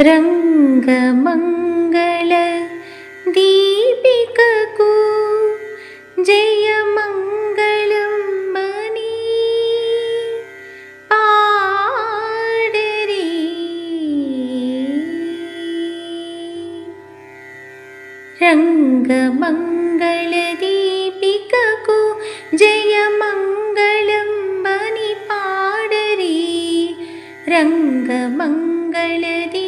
रङ्गमङ्गल दीपिककु जयमङ्गलं मणि आडरी रङ्गमङ्गलदीपिककु जयमङ्गलं मणि पाडरी रङ्गमङ्गलदी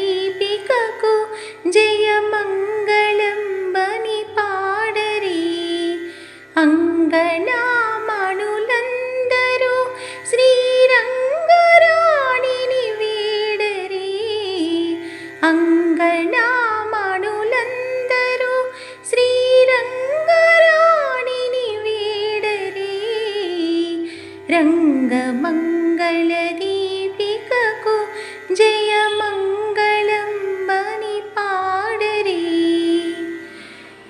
అంగనామణులందరూ శ్రీరంగరాణిని వీడరి అంగనామణులందరూ శ్రీరంగరాణిని వీడరి రంగమంగళ దీపికకు జయమంగళం బని పాడరి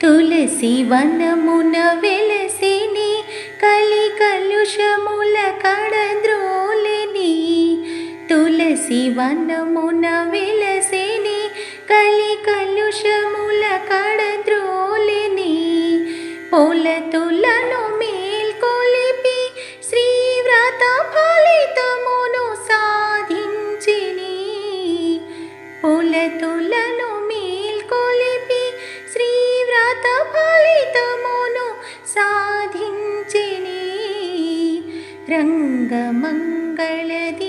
తులసి వనమున వెలసిని శివనమున వనమున కలి కలుషముల కడద్రోలిని పొలతులను మేల్కొలిపి శ్రీవ్రత ఫలితమును సాధించిని. పొలతులను మేల్కొలిపి శ్రీవ్రత ఫలితమును సాధించిని. రంగమంగళది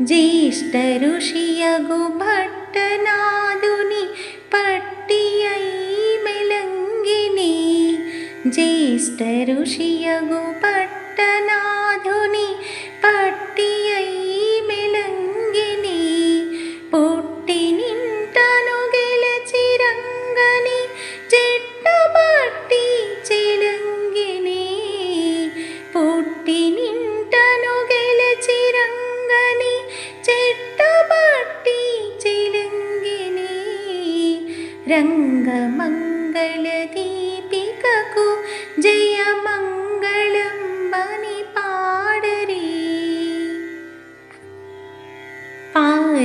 ज्येष्ठ ऋषियगुभनाधुनि पट्टियै मेलङ्गिनी ज्येष्ठ ऋषियगुभना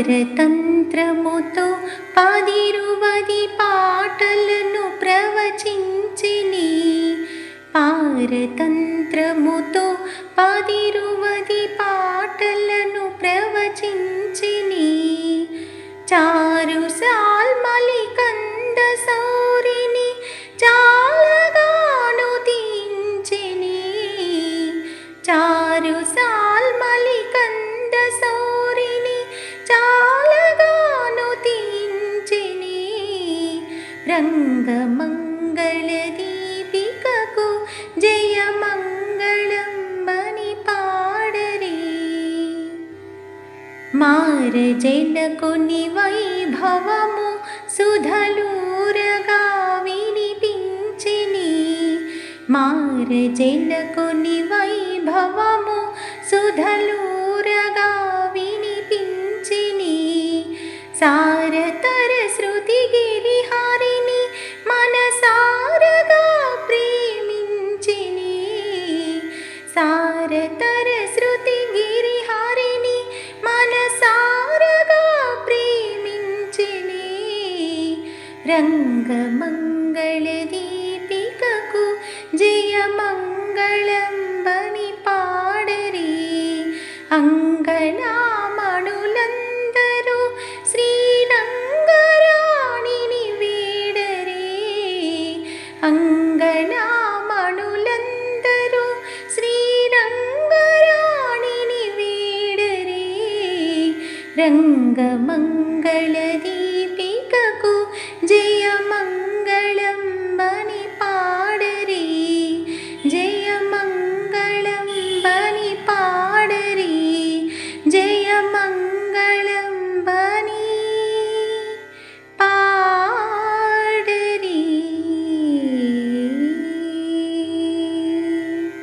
पारतन्त्रमुतो पादिरुवदि पाटलनु प्रवचिञ्चिनि। पारतन्त्रमुतो पादिरुपदि ङ्गमङ्गीपु जयमङ्गलं मणिपाडरे मनिपाडरि मारजुनि वैभवमु सुधलूरगाविनि पिञ्चिनी मारजुनि वैभवमु सुधलूरगाविनि पिञ्चिनी सार रङ्गमङ्गलदीपिककु जयमङ्गलं बनि मनिपाडरे अङ्गनामनुलन्दरो श्रीरङ्गराणिनि वीडरे। अङ्गनामनुलन्दरो श्रीरङ्गराणिनि वीडरे। रङ्गमङ्गलदी